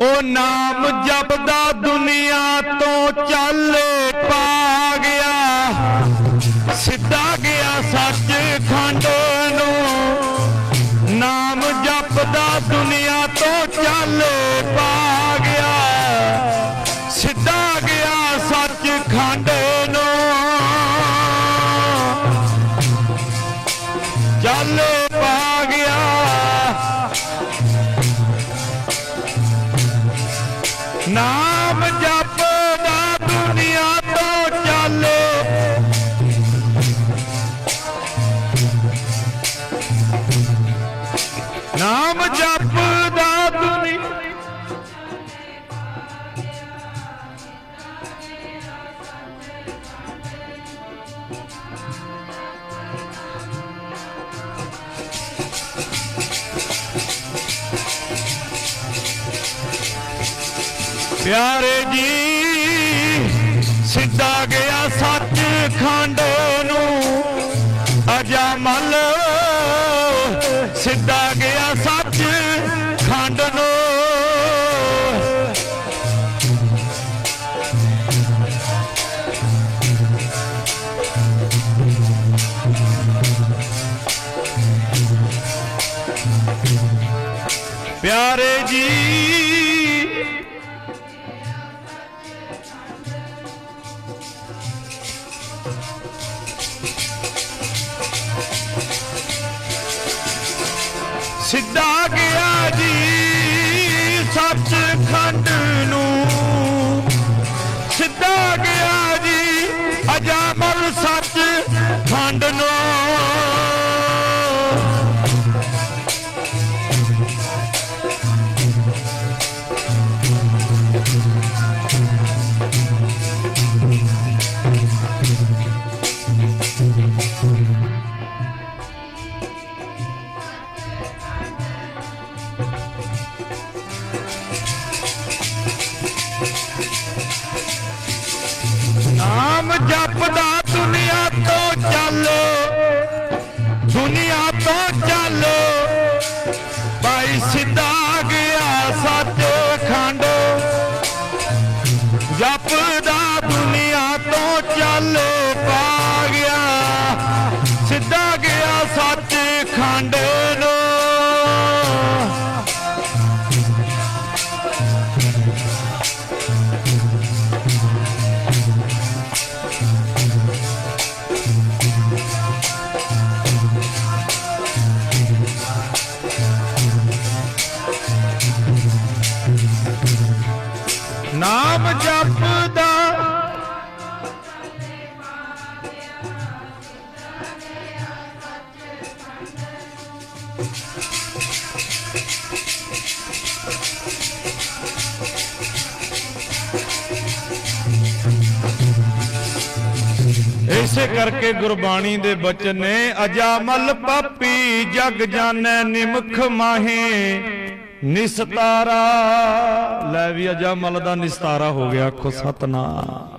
ਉਹ ਨਾਮ ਜਪਦਾ ਦੁਨੀਆ ਤੋਂ ਚੱਲ ਪਾ ਗਿਆ। ਸਿੱਧਾ ਨਾਮ ਜਪਦਾ ਦੁਨੀਆ ਪਿਆਰੇ ਜੀ ਸਿੱਧਾ ਗਿਆ ਸੱਚ ਖੰਡ ਪਿਆਰੇ ਜੀ। ਸਿੱਧਾ ਗਿਆ ਜੀ ਸੱਚ ਖੰਡ ਨੂੰ। in the ਨਾਮ ਜਪਦਾ ਇਸੇ ਕਰਕੇ ਗੁਰਬਾਣੀ ਦੇ ਬਚਨ ਨੇ ਅਜਾਮਲ ਪਾਪੀ ਜਗ ਜਾਣੈ ਨਿਮਖ ਮਾਹੇ। ਨਿਸਤਾਰਾ। ਲੈ ਵੀ ਅਜਾਮਲ ਦਾ ਨਿਸਤਾਰਾ ਹੋ ਗਿਆ ਆਖੋ ਸਤਨਾਮ।